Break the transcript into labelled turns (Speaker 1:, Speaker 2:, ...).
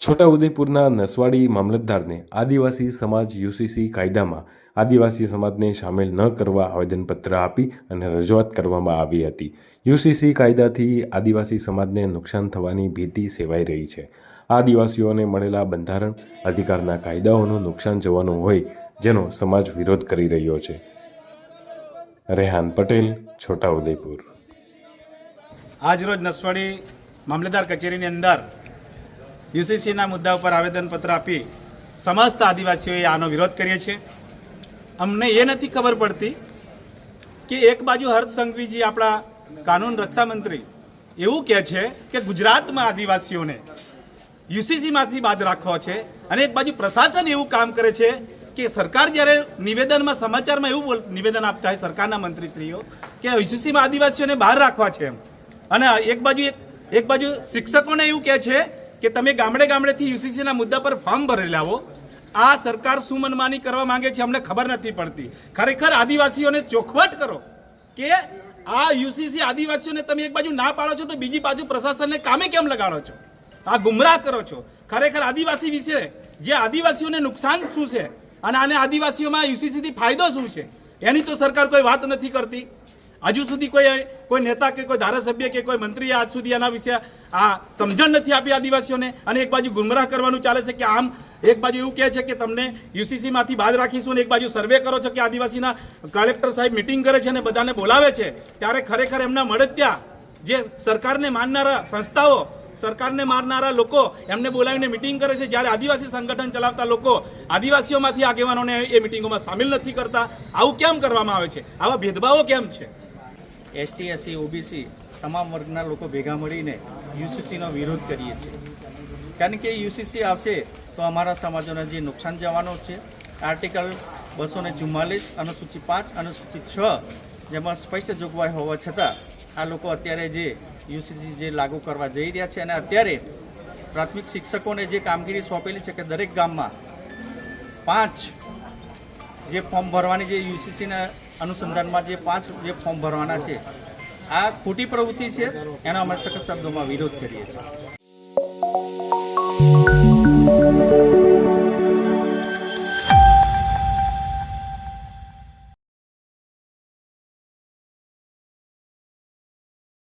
Speaker 1: છોટાઉદેપુરના નસવાડી મામલતદારને આદિવાસી સમાજ યુસીસી કાયદામાં આદિવાસી સમાજને સામેલ ન કરવા આવેદનપત્ર આપી અને રજૂઆત કરવામાં આવી હતી. યુસીસી કાયદાથી આદિવાસી સમાજને નુકસાન થવાની ભીતિ સેવાઈ રહી છે. આદિવાસીઓને મળેલા બંધારણ અધિકારના કાયદાઓનું નુકસાન જવાનું હોય જેનો સમાજ વિરોધ કરી રહ્યો છે. રેહાન પટેલ, છોટાઉદેપુર.
Speaker 2: આજરોજ નસવાડી મામલતદાર કચેરીની અંદર યુસીસીના મુદ્દા ઉપર આવેદનપત્ર આપી સમસ્ત આદિવાસીઓએ આનો વિરોધ કરીએ છીએ. અમને એ નથી ખબર પડતી કે એક બાજુ હર્ષ સંઘવીજી આપણા કાનૂન રક્ષા મંત્રી એવું કહે છે કે ગુજરાતમાં આદિવાસીઓને યુસીસીમાંથી બાદ રાખવા છે અને એક બાજુ પ્રશાસન એવું કામ કરે છે કે સરકાર જ્યારે નિવેદનમાં સમાચારમાં એવું બોલ, નિવેદન આપતા હોય સરકારના મંત્રીશ્રીઓ કે યુસીસીમાં આદિવાસીઓને બહાર રાખવા છે એમ. અને એક બાજુ એક બાજુ શિક્ષકોને એવું કહે છે કે તમે ગામડે ગામડેથી યુસીસીના મુદ્દા પર ફોર્મ ભરી લાવો આ સરકાર શું મનમાની કરવા માંગે છે અમને ખબર નથી પડતી. ખરેખર આદિવાસીઓને ચોખવટ કરો કે આ યુસીસી આદિવાસીઓને તમે એક બાજુ ના પાડો છો તો બીજી બાજુ પ્રશાસનને કામે કેમ લગાડો છો? આ ગુમરાહ કરો છો. ખરેખર આદિવાસી વિશે જે આદિવાસીઓને નુકસાન શું છે અને આને આદિવાસીઓમાં યુસીસીથી ફાયદો શું છે? એની તો સરકાર કોઈ વાત નથી કરતી. હજુ સુધી કોઈ કોઈ નેતા કે કોઈ ધારાસભ્ય કે કોઈ મંત્રીએ આજ સુધી એના વિશે આ સમજણ નથી આપી આદિવાસીઓને અને એક બાજુ ગુમરાહ કરવાનું ચાલે છે કે આમ એક બાજુ એવું કહે છે કે તમને યુસીસીમાંથી બાદ રાખીશું અને એક બાજુ સર્વે કરો છો કે આદિવાસીના કલેક્ટર સાહેબ મિટિંગ કરે છે અને બધાને બોલાવે છે, ત્યારે ખરેખર એમના મળત્યા જે સરકારને માનનારા સંસ્થાઓ, સરકારને મારનારા લોકો એમને બોલાવીને મિટિંગ કરે છે, જ્યારે આદિવાસી સંગઠન ચલાવતા લોકો આદિવાસીઓમાંથી આગેવાનોને એ મિટિંગોમાં સામેલ નથી કરતા. આવું કેમ કરવામાં આવે છે? આવા ભેદભાવો કેમ છે?
Speaker 3: એસટી એસસી ઓબીસી તમામ વર્ગના લોકો ભેગા મળીને યુસીસીનો વિરોધ કરીએ છીએ. કારણ કે યુસીસી આવશે તો અમારા સમાજોને જે નુકસાન જવાનું છે. આર્ટિકલ બસો ને ચુમ્માલીસ, અનુસૂચિ પાંચ, અનુસૂચિ છ જેમાં સ્પષ્ટ જોગવાઈ હોવા છતાં આ લોકો અત્યારે જે યુસીસી જે લાગુ કરવા જઈ રહ્યા છે અને અત્યારે પ્રાથમિક શિક્ષકોને જે કામગીરી સોંપેલી છે કે દરેક ગામમાં પાંચ જે ફોર્મ ભરવાની જે યુસીસીના અનુસંધાનમાં જે પાંચ જે ફોર્મ ભરવાના છે, આ ખોટી પ્રવૃત્તિ છે, એનો અમે સખત શબ્દોમાં વિરોધ કરીએ છીએ.